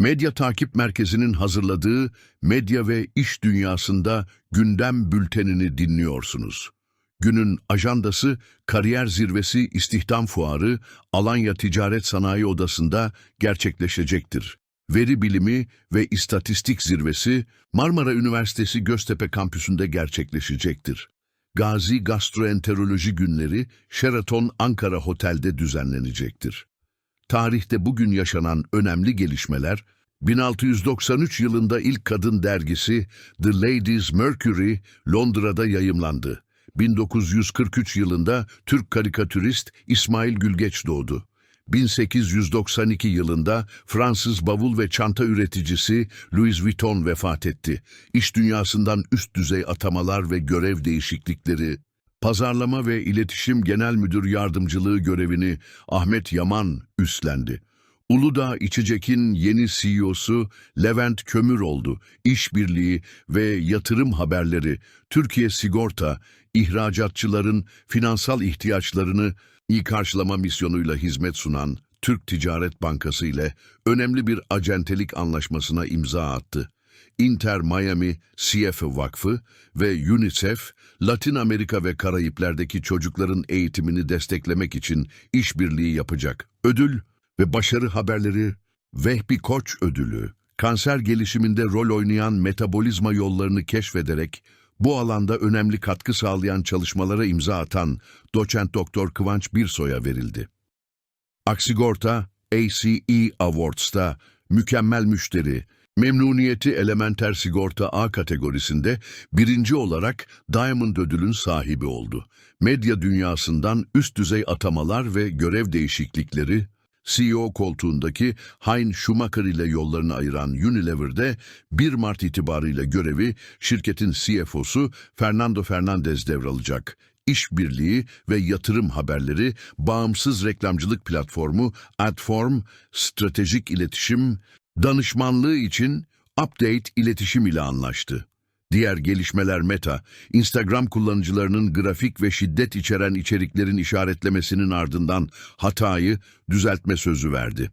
Medya Takip Merkezi'nin hazırladığı Medya ve İş Dünyasında Gündem Bültenini dinliyorsunuz. Günün ajandası Kariyer Zirvesi İstihdam Fuarı Alanya Ticaret Sanayi Odası'nda gerçekleşecektir. Veri Bilimi ve İstatistik Zirvesi Marmara Üniversitesi Göztepe Kampüsü'nde gerçekleşecektir. Gazi Gastroenteroloji Günleri Sheraton Ankara Hotel'de düzenlenecektir. Tarihte bugün yaşanan önemli gelişmeler, 1693 yılında ilk kadın dergisi The Ladies Mercury Londra'da yayımlandı. 1943 yılında Türk karikatürist İsmail Gülgeç doğdu. 1892 yılında Fransız bavul ve çanta üreticisi Louis Vuitton vefat etti. İş dünyasından üst düzey atamalar ve görev değişiklikleri Pazarlama ve İletişim Genel Müdür Yardımcılığı görevini Ahmet Yaman üstlendi. Uludağ İçecek'in yeni CEO'su Levent Kömür oldu. İşbirliği ve yatırım haberleri, Türkiye Sigorta, ihracatçıların finansal ihtiyaçlarını iyi karşılama misyonuyla hizmet sunan Türk Ticaret Bankası ile önemli bir acentelik anlaşmasına imza attı. Inter Miami CF Vakfı ve UNICEF, Latin Amerika ve Karayipler'deki çocukların eğitimini desteklemek için işbirliği yapacak. Ödül ve başarı haberleri Vehbi Koç Ödülü, kanser gelişiminde rol oynayan metabolizma yollarını keşfederek bu alanda önemli katkı sağlayan çalışmalara imza atan doçent doktor Kıvanç Birsoy'a verildi. Aksigorta ACE Awards'ta mükemmel müşteri, memnuniyeti elementer sigorta A kategorisinde birinci olarak Diamond ödülün sahibi oldu. Medya dünyasından üst düzey atamalar ve görev değişiklikleri, CEO koltuğundaki Hein Schumacher ile yollarını ayıran Unilever'de 1 Mart itibarıyla görevi şirketin CFO'su Fernando Fernandez devralacak. İşbirliği ve yatırım haberleri, bağımsız reklamcılık platformu Adform, stratejik iletişim, danışmanlığı için Update İletişim ile anlaştı. Diğer gelişmeler Meta, Instagram kullanıcılarının grafik ve şiddet içeren içeriklerin işaretlemesinin ardından hatayı düzeltme sözü verdi.